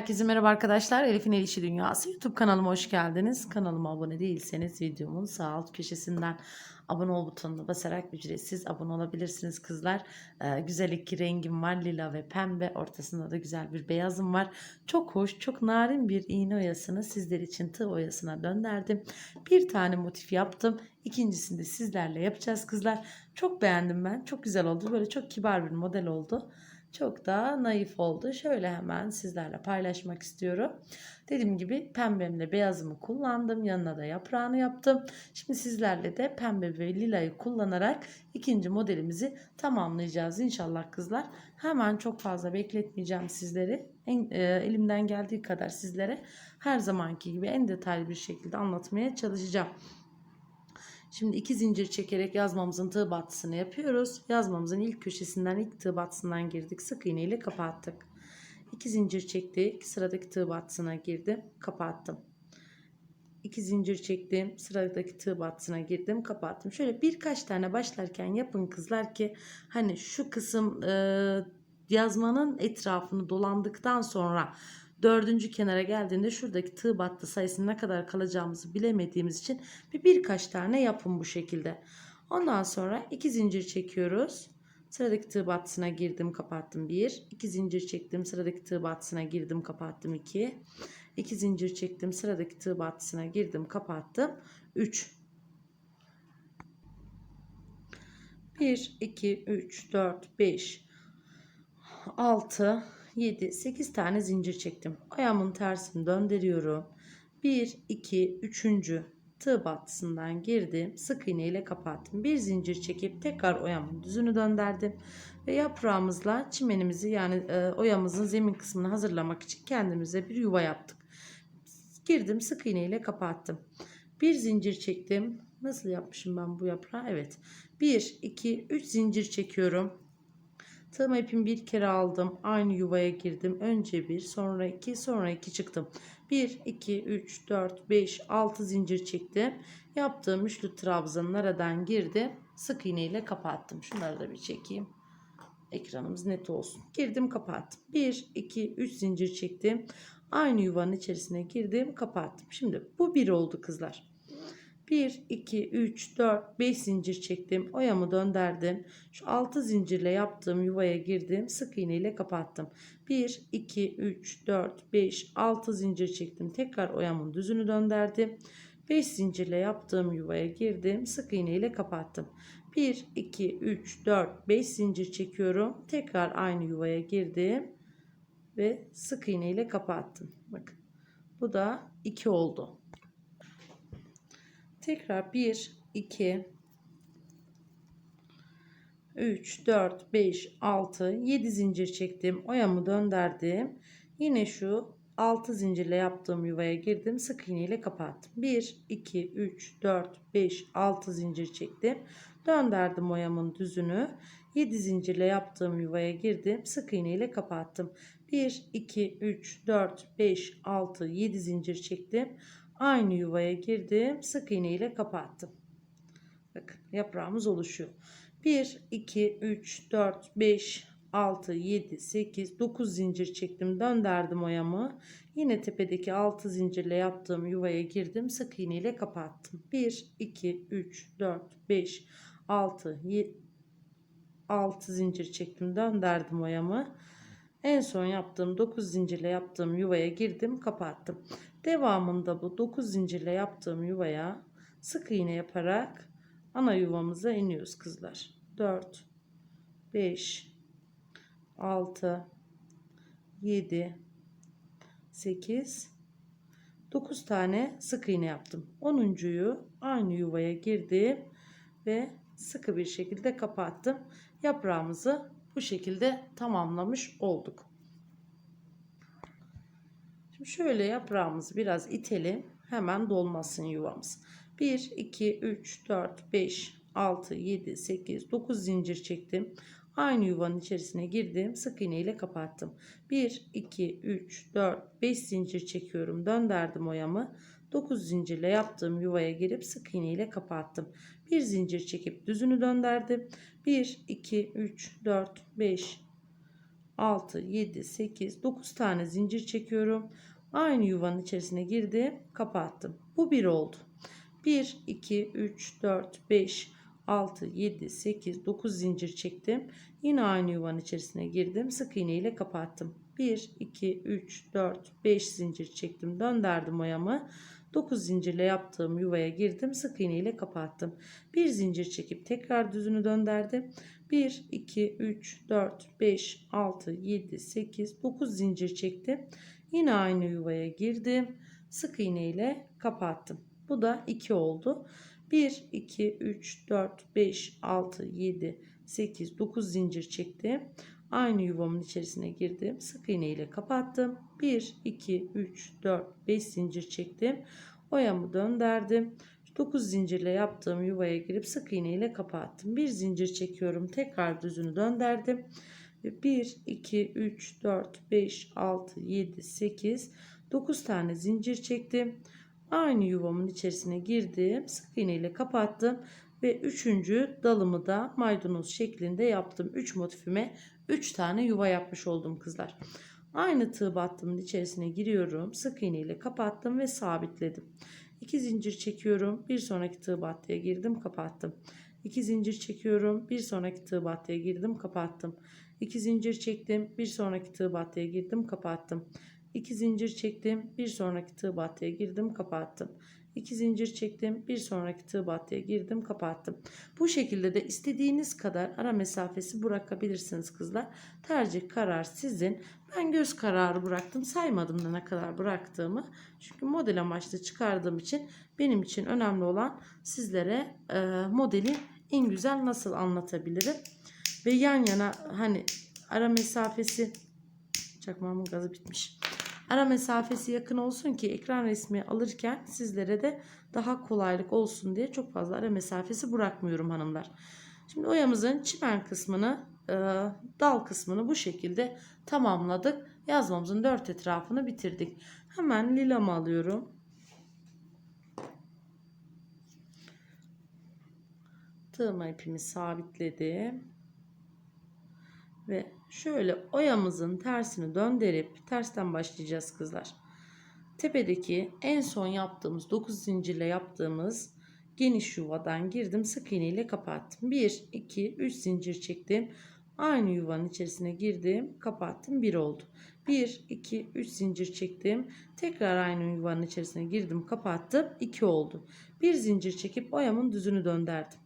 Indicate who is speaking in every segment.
Speaker 1: Herkese merhaba arkadaşlar. Elif'in El İşi Dünyası YouTube kanalıma hoş geldiniz. Kanalıma abone değilseniz videomun sağ alt köşesinden abone ol butonuna basarak ücretsiz abone olabilirsiniz kızlar. Ee, güzel rengim var lila ve pembe. Ortasında da güzel bir beyazım var. Çok hoş, çok narin bir iğne oyasını sizler için tığ oyasına döndürdüm. Bir tane motif yaptım. İkincisini de sizlerle yapacağız kızlar. Çok beğendim ben. Çok güzel oldu. Böyle çok kibar bir model oldu. Çok da naif oldu. Şöyle hemen sizlerle paylaşmak istiyorum. Dediğim gibi pembemle beyazımı kullandım. Yanına da yaprağını yaptım. Şimdi sizlerle de pembe ve lilayı kullanarak ikinci modelimizi tamamlayacağız inşallah kızlar. Hemen çok fazla bekletmeyeceğim sizleri. En, e, elimden geldiği kadar sizlere her zamanki gibi en detaylı bir şekilde anlatmaya çalışacağım. Şimdi iki zincir çekerek yazmamızın tığ battısını yapıyoruz. Yazmamızın ilk köşesinden ilk tığ battısından girdik. Sık iğne ile kapattık. İki zincir çektik. Sıradaki tığ battısına girdim. Kapattım. İki zincir çektim. Sıradaki tığ battısına girdim. Kapattım. Şöyle birkaç tane başlarken yapın kızlar ki hani şu kısım e, yazmanın etrafını dolandıktan sonra dördüncü kenara geldiğinde şuradaki tığ battı sayısının ne kadar kalacağımızı bilemediğimiz için bir birkaç tane yapın bu şekilde. Ondan sonra iki zincir çekiyoruz. Sıradaki tığ battısına girdim kapattım 1. 2 zincir çektim sıradaki tığ battısına girdim kapattım 2. 2 zincir çektim sıradaki tığ battısına girdim kapattım 3. 1 2 3 4 5 6 7 8 tane zincir çektim. Ayağımın tersini döndürüyorum. 1 2 3. tığ battısından girdim. Sık iğne ile kapattım. Bir zincir çekip tekrar oyamın düzünü döndürdüm ve yaprağımızla çimenimizi yani e, oyamızın zemin kısmını hazırlamak için kendimize bir yuva yaptık. Girdim sık iğne ile kapattım. Bir zincir çektim. Nasıl yapmışım ben bu yaprağı? Evet. 1 2 3 zincir çekiyorum. Tığım ipimi bir kere aldım. Aynı yuvaya girdim. Önce bir, sonra iki, sonra iki çıktım. 1, 2, 3, 4, 5, 6 zincir çektim. Yaptığım üçlü trabzanın aradan girdim. Sık iğne ile kapattım. Şunları da bir çekeyim. Ekranımız net olsun. Girdim kapattım. 1, 2, 3 zincir çektim. Aynı yuvanın içerisine girdim kapattım. Şimdi bu bir oldu kızlar. 1, 2, 3, 4, 5 zincir çektim. Oyamı döndürdüm. Şu 6 zincirle yaptığım yuvaya girdim. Sık iğne ile kapattım. 1, 2, 3, 4, 5, 6 zincir çektim. Tekrar oyamın düzünü döndürdüm. 5 zincirle yaptığım yuvaya girdim. Sık iğne ile kapattım. 1, 2, 3, 4, 5 zincir çekiyorum. Tekrar aynı yuvaya girdim. Ve sık iğne ile kapattım. Bakın. Bu da 2 oldu. Tekrar 1, 2, 3, 4, 5, 6, 7 zincir çektim. Oyamı döndürdüm. Yine şu 6 zincirle yaptığım yuvaya girdim. Sık iğne ile kapattım. 1, 2, 3, 4, 5, 6 zincir çektim. Döndürdüm oyamın düzünü. 7 zincirle yaptığım yuvaya girdim. Sık iğne ile kapattım. 1, 2, 3, 4, 5, 6, 7 zincir çektim. Aynı yuvaya girdim. Sık iğne ile kapattım. Bakın yaprağımız oluşuyor. 1, 2, 3, 4, 5, 6, 7, 8, 9 zincir çektim. Döndürdüm oyamı. Yine tepedeki 6 zincirle yaptığım yuvaya girdim. Sık iğne ile kapattım. 1, 2, 3, 4, 5, 6, 7, 6 zincir çektim. Döndürdüm oyamı. En son yaptığım 9 zincirle yaptığım yuvaya girdim. Kapattım. Devamında bu 9 zincirle yaptığım yuvaya sık iğne yaparak ana yuvamıza iniyoruz kızlar. 4 5 6 7 8 9 tane sık iğne yaptım. 10.yu aynı yuvaya girdim ve sıkı bir şekilde kapattım. Yaprağımızı bu şekilde tamamlamış olduk. Şimdi şöyle yaprağımızı biraz itelim. Hemen dolmasın yuvamız. 1, 2, 3, 4, 5, 6, 7, 8, 9 zincir çektim. Aynı yuvanın içerisine girdim. Sık iğne ile kapattım. 1, 2, 3, 4, 5 zincir çekiyorum. Döndürdüm oyamı. 9 zincirle yaptığım yuvaya girip sık iğne ile kapattım. Bir zincir çekip düzünü döndürdüm. 1, 2, 3, 4, 5, 6, 7, 8, 9 tane zincir çekiyorum. Aynı yuvanın içerisine girdim, kapattım. Bu bir oldu. 1, 2, 3, 4, 5, 6, 7, 8, 9 zincir çektim. Yine aynı yuvanın içerisine girdim. Sık iğne ile kapattım. 1, 2, 3, 4, 5 zincir çektim. Döndürdüm oyamı. 9 zincirle yaptığım yuvaya girdim. Sık iğne ile kapattım. Bir zincir çekip tekrar düzünü döndürdüm. 1, 2, 3, 4, 5, 6, 7, 8, 9 zincir çektim. Yine aynı yuvaya girdim. Sık iğne ile kapattım. Bu da 2 oldu. 1, 2, 3, 4, 5, 6, 7, 8, 9 zincir çektim. Aynı yuvamın içerisine girdim. Sık iğne ile kapattım. 1, 2, 3, 4, 5 zincir çektim. Oyamı döndürdüm. 9 zincirle yaptığım yuvaya girip sık iğne ile kapattım. Bir zincir çekiyorum. Tekrar düzünü döndürdüm. Ve 1, 2, 3, 4, 5, 6, 7, 8, 9 tane zincir çektim. Aynı yuvamın içerisine girdim. Sık iğne ile kapattım. Ve üçüncü dalımı da maydanoz şeklinde yaptım. 3 motifime 3 tane yuva yapmış oldum kızlar. Aynı tığ battımın içerisine giriyorum. Sık iğne ile kapattım ve sabitledim. 2 zincir çekiyorum. Bir sonraki tığ battıya girdim kapattım. 2 zincir çekiyorum. Bir sonraki tığ battıya girdim kapattım. 2 zincir çektim. Bir sonraki tığ battıya girdim kapattım. 2 zincir çektim. Bir sonraki tığ battıya girdim kapattım. 2 zincir çektim. Bir sonraki tığ battıya girdim kapattım. Bu şekilde de istediğiniz kadar ara mesafesi bırakabilirsiniz kızlar. Tercih karar sizin. Ben göz kararı bıraktım. Saymadım da ne kadar bıraktığımı. Çünkü model amaçlı çıkardığım için benim için önemli olan sizlere e, modeli en güzel nasıl anlatabilirim. Ve yan yana hani ara mesafesi çakmağımın gazı bitmiş. Ara mesafesi yakın olsun ki ekran resmi alırken sizlere de daha kolaylık olsun diye çok fazla ara mesafesi bırakmıyorum hanımlar. Şimdi oyamızın çimen kısmını, e, dal kısmını bu şekilde tamamladık. Yazmamızın dört etrafını bitirdik. Hemen lilamı alıyorum. Tığma ipimi sabitledim. Ve şöyle oyamızın tersini döndürüp tersten başlayacağız kızlar. Tepedeki en son yaptığımız 9 zincirle yaptığımız geniş yuvadan girdim. Sık iğne ile kapattım. 1, 2, 3 zincir çektim. Aynı yuvanın içerisine girdim. Kapattım. 1 oldu. 1, 2, 3 zincir çektim. Tekrar aynı yuvanın içerisine girdim. Kapattım. 2 oldu. Bir zincir çekip oyamın düzünü döndürdüm.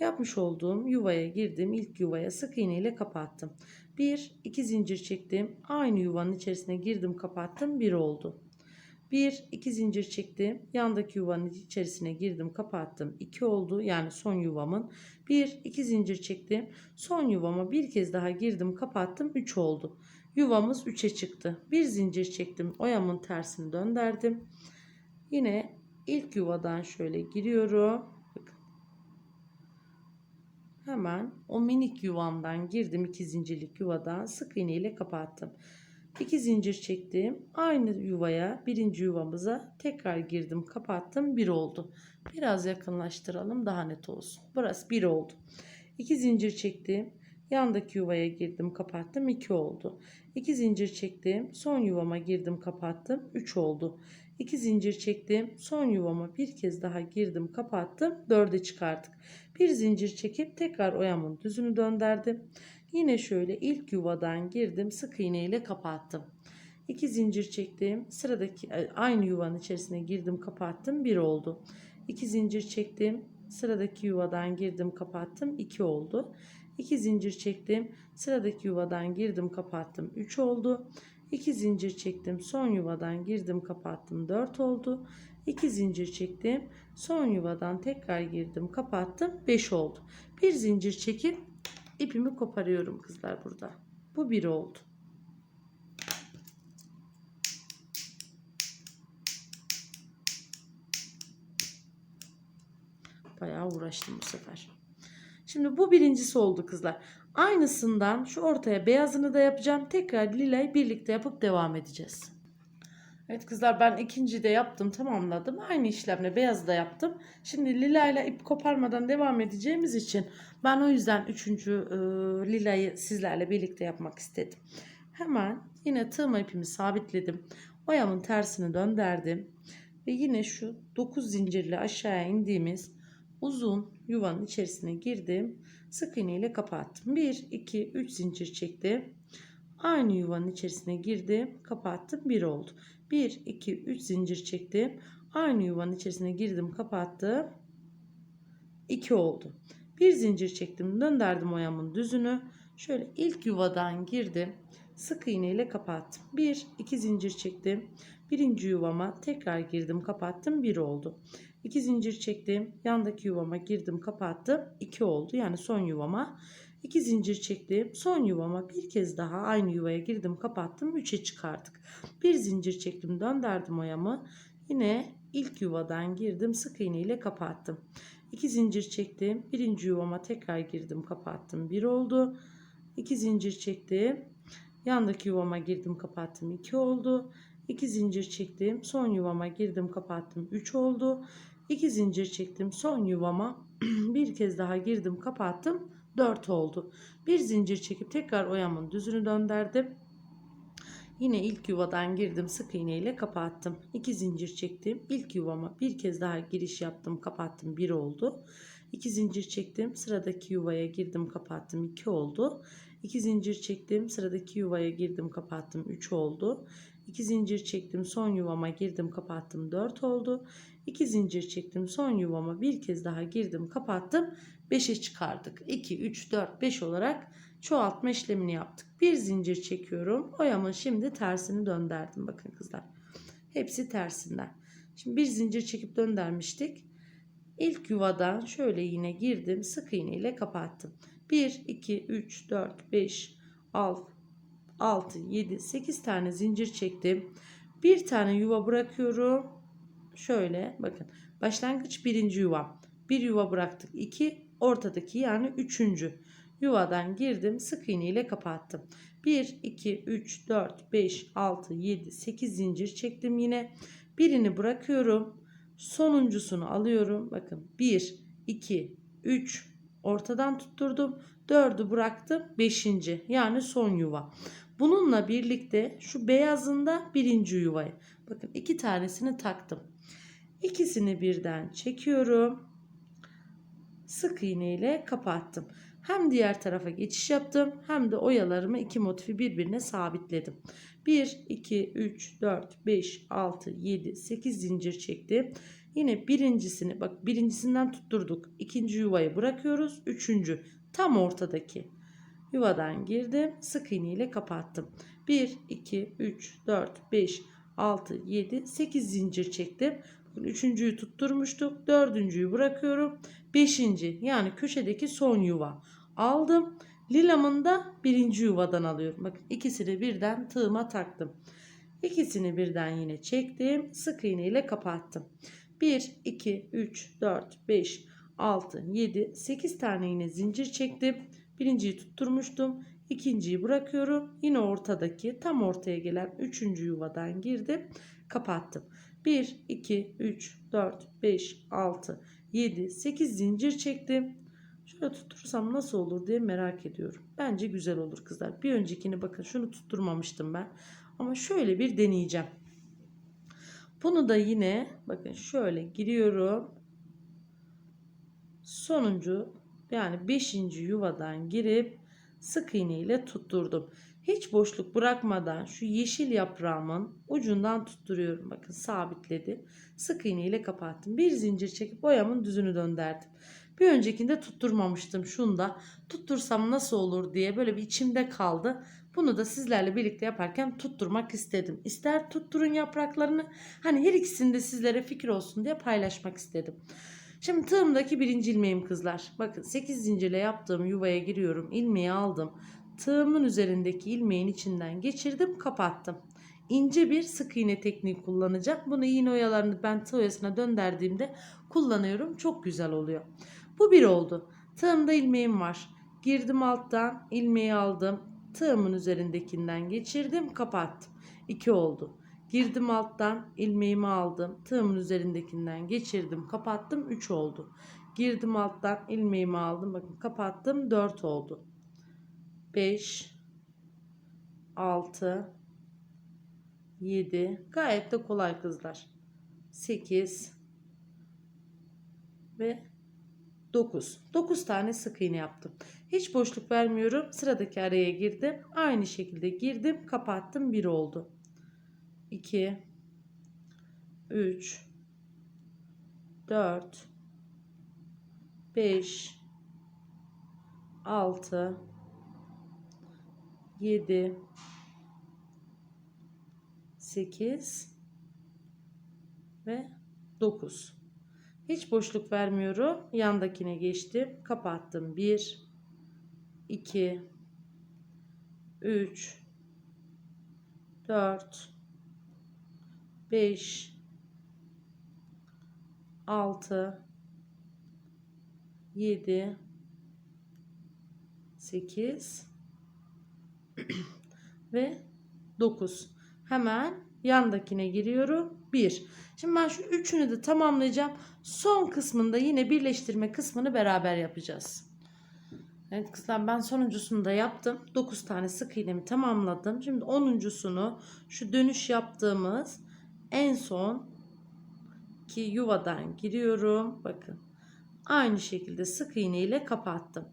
Speaker 1: Yapmış olduğum yuvaya girdim. İlk yuvaya sık iğne ile kapattım. 1, 2 zincir çektim. Aynı yuvanın içerisine girdim. Kapattım. 1 oldu. 1, 2 zincir çektim. Yandaki yuvanın içerisine girdim. Kapattım. 2 oldu. Yani son yuvamın. 1, 2 zincir çektim. Son yuvama bir kez daha girdim. Kapattım. 3 oldu. Yuvamız 3'e çıktı. Bir zincir çektim. Oyamın tersini döndürdüm. Yine ilk yuvadan şöyle giriyorum. Hemen o minik yuvamdan girdim. 2 zincirlik yuvadan sık iğne ile kapattım. 2 zincir çektim. Aynı yuvaya birinci yuvamıza tekrar girdim. Kapattım. 1 oldu. Biraz yakınlaştıralım daha net olsun. Burası 1 oldu. 2 zincir çektim. Yandaki yuvaya girdim. Kapattım. 2 oldu. 2 zincir çektim. Son yuvama girdim. Kapattım. 3 oldu. 2 zincir çektim. Son yuvama bir kez daha girdim. Kapattım. 4'e çıkarttık. Bir zincir çekip tekrar oyamın düzünü döndürdüm. Yine şöyle ilk yuvadan girdim. Sık iğne ile kapattım. 2 zincir çektim. Sıradaki e, aynı yuvanın içerisine girdim, kapattım. 1 oldu. 2 zincir çektim. Sıradaki yuvadan girdim, kapattım. 2 oldu. 2 zincir çektim. Sıradaki yuvadan girdim, kapattım. 3 oldu. 2 zincir çektim. Son yuvadan girdim, kapattım. 4 oldu. 2 zincir çektim. Son yuvadan tekrar girdim, kapattım. 5 oldu. Bir zincir çekip ipimi koparıyorum kızlar burada. Bu bir oldu. Bayağı uğraştım bu sefer. Şimdi bu birincisi oldu kızlar. Aynısından şu ortaya beyazını da yapacağım. Tekrar lilayı birlikte yapıp devam edeceğiz. Evet kızlar ben ikinci de yaptım tamamladım. Aynı işlemle beyazı da yaptım. Şimdi lilayla ip koparmadan devam edeceğimiz için ben o yüzden üçüncü e, lilayı sizlerle birlikte yapmak istedim. Hemen yine tığma ipimi sabitledim. Oyamın tersini döndürdüm. Ve yine şu 9 zincirle aşağıya indiğimiz uzun yuvanın içerisine girdim. Sık iğne ile kapattım. 1, 2, 3 zincir çektim. Aynı yuvanın içerisine girdim. Kapattım. 1 oldu. 1, 2, 3 zincir çektim. Aynı yuvanın içerisine girdim. Kapattım. 2 oldu. Bir zincir çektim. Döndürdüm oyamın düzünü. Şöyle ilk yuvadan girdim. Sık iğne ile kapattım. 1, 2 zincir çektim. Birinci yuvama tekrar girdim kapattım 1 oldu. 2 zincir çektim. Yandaki yuvama girdim kapattım 2 oldu. Yani son yuvama 2 zincir çektim. Son yuvama bir kez daha aynı yuvaya girdim kapattım 3'e çıkardık. Bir zincir çektim döndürdüm oyamı. Yine ilk yuvadan girdim sık iğne ile kapattım. 2 zincir çektim. Birinci yuvama tekrar girdim kapattım 1 oldu. 2 zincir çektim. Yandaki yuvama girdim kapattım 2 oldu. 2 zincir çektim. Son yuvama girdim kapattım 3 oldu. 2 zincir çektim. Son yuvama bir kez daha girdim kapattım 4 oldu. Bir zincir çekip tekrar oyamın düzünü döndürdüm. Yine ilk yuvadan girdim sık iğne ile kapattım. 2 zincir çektim. İlk yuvama bir kez daha giriş yaptım kapattım 1 oldu. 2 zincir çektim. Sıradaki yuvaya girdim kapattım 2 oldu. 2 zincir çektim. Sıradaki yuvaya girdim kapattım 3 oldu. 2 zincir çektim. Son yuvama girdim kapattım 4 oldu. 2 zincir çektim. Son yuvama bir kez daha girdim kapattım 5'e çıkardık. 2, 3, 4, 5 olarak çoğaltma işlemini yaptık. Bir zincir çekiyorum. Oyamın şimdi tersini döndürdüm. Bakın kızlar. Hepsi tersinden. Şimdi bir zincir çekip döndürmüştük. İlk yuvadan şöyle yine girdim. Sık iğne ile kapattım. 1, 2, 3, 4, 5, 6, 6, 7, 8 tane zincir çektim. Bir tane yuva bırakıyorum. Şöyle bakın. Başlangıç birinci yuva. Bir yuva bıraktık. 2, ortadaki yani üçüncü. Yuvadan girdim. Sık iğne ile kapattım. 1, 2, 3, 4, 5, 6, 7, 8 zincir çektim yine. Birini bırakıyorum. Sonuncusunu alıyorum. Bakın 1, 2, 3 ortadan tutturdum. 4'ü bıraktım. 5. yani son yuva. Bununla birlikte şu beyazında birinci yuvayı. Bakın iki tanesini taktım. İkisini birden çekiyorum. Sık iğne ile kapattım. Hem diğer tarafa geçiş yaptım hem de oyalarımı iki motifi birbirine sabitledim. 1, 2, 3, 4, 5, 6, 7, 8 zincir çektim. Yine birincisini bak birincisinden tutturduk. İkinci yuvayı bırakıyoruz. Üçüncü tam ortadaki yuvadan girdim. Sık iğne ile kapattım. 1, 2, 3, 4, 5, 6, 7, 8 zincir çektim. Üçüncüyü tutturmuştuk. Dördüncüyü bırakıyorum. Beşinci yani köşedeki son yuva aldım. Lilamın da birinci yuvadan alıyorum. Bakın ikisini birden tığıma taktım. İkisini birden yine çektim. Sık iğne ile kapattım. 1, 2, 3, 4, 5, 6, 7, 8 tane yine zincir çektim. Birinciyi tutturmuştum. İkinciyi bırakıyorum. Yine ortadaki tam ortaya gelen üçüncü yuvadan girdim. Kapattım. 1, 2, 3, 4, 5, 6, 7, 8 zincir çektim. Şöyle tutturursam nasıl olur diye merak ediyorum. Bence güzel olur kızlar. Bir öncekini bakın şunu tutturmamıştım ben. Ama şöyle bir deneyeceğim. Bunu da yine bakın şöyle giriyorum. Sonuncu yani 5. yuvadan girip sık iğne ile tutturdum. Hiç boşluk bırakmadan şu yeşil yaprağımın ucundan tutturuyorum. Bakın sabitledi. Sık iğne ile kapattım. Bir zincir çekip boyamın düzünü döndürdüm. Bir öncekinde tutturmamıştım. Şunu da tuttursam nasıl olur diye böyle bir içimde kaldı. Bunu da sizlerle birlikte yaparken tutturmak istedim. İster tutturun yapraklarını. Hani her ikisini de sizlere fikir olsun diye paylaşmak istedim. Şimdi tığımdaki birinci ilmeğim kızlar. Bakın 8 zincirle yaptığım yuvaya giriyorum. İlmeği aldım. Tığımın üzerindeki ilmeğin içinden geçirdim kapattım. İnce bir sık iğne tekniği kullanacağım. Bunu iğne oyalarını ben tığ oyasına döndürdüğümde kullanıyorum. Çok güzel oluyor. Bu bir oldu. Tığımda ilmeğim var. Girdim alttan ilmeği aldım. Tığımın üzerindekinden geçirdim kapattım. 2 oldu. Girdim alttan ilmeğimi aldım. Tığımın üzerindekinden geçirdim kapattım 3 oldu. Girdim alttan ilmeğimi aldım. Bakın kapattım 4 oldu. 5 6 7 gayet de kolay kızlar. 8 ve 9. 9 tane sık iğne yaptım. Hiç boşluk vermiyorum. Sıradaki araya girdim. Aynı şekilde girdim, kapattım. 1 oldu. 2 3 4 5 6 7 8 ve 9. Hiç boşluk vermiyorum. Yandakine geçtim. Kapattım. 1 2 3 4 5 6 7 8 ve 9. Hemen yandakine giriyorum. 1. Şimdi ben şu üçünü de tamamlayacağım. Son kısmında yine birleştirme kısmını beraber yapacağız. Evet kızlar ben sonuncusunu da yaptım. 9 tane sık iğnemi tamamladım. Şimdi 10.sunu şu dönüş yaptığımız en son ki yuvadan giriyorum. Bakın. Aynı şekilde sık iğne ile kapattım.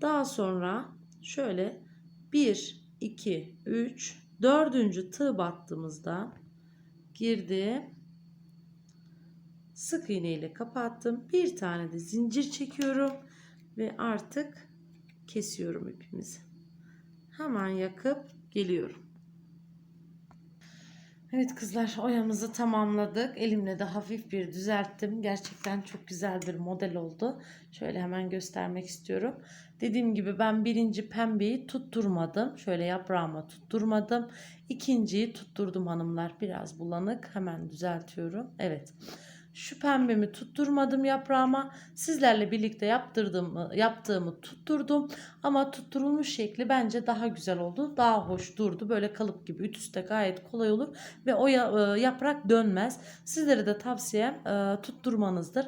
Speaker 1: Daha sonra şöyle 1 2 3 dördüncü tığ battığımızda girdim. Sık iğne ile kapattım. Bir tane de zincir çekiyorum ve artık kesiyorum ipimizi. Hemen yakıp geliyorum. Evet kızlar oyamızı tamamladık. Elimle de hafif bir düzelttim. Gerçekten çok güzel bir model oldu. Şöyle hemen göstermek istiyorum. Dediğim gibi ben birinci pembeyi tutturmadım. Şöyle yaprağıma tutturmadım. İkinciyi tutturdum hanımlar. Biraz bulanık. Hemen düzeltiyorum. Evet. Şu pembemi tutturmadım yaprağıma. Sizlerle birlikte yaptırdığımı, yaptığımı tutturdum. Ama tutturulmuş şekli bence daha güzel oldu. Daha hoş durdu. Böyle kalıp gibi üst üste gayet kolay olur. Ve o e, yaprak dönmez. Sizlere de tavsiyem e, tutturmanızdır.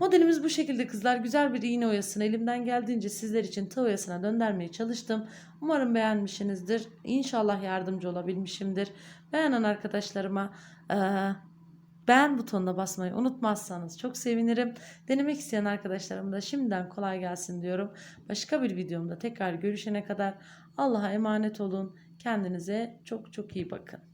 Speaker 1: Modelimiz bu şekilde kızlar. Güzel bir iğne oyasını elimden geldiğince sizler için tığ oyasına döndürmeye çalıştım. Umarım beğenmişsinizdir. İnşallah yardımcı olabilmişimdir. Beğenen arkadaşlarıma e, beğen butonuna basmayı unutmazsanız çok sevinirim. Denemek isteyen arkadaşlarıma da şimdiden kolay gelsin diyorum. Başka bir videomda tekrar görüşene kadar Allah'a emanet olun. Kendinize çok çok iyi bakın.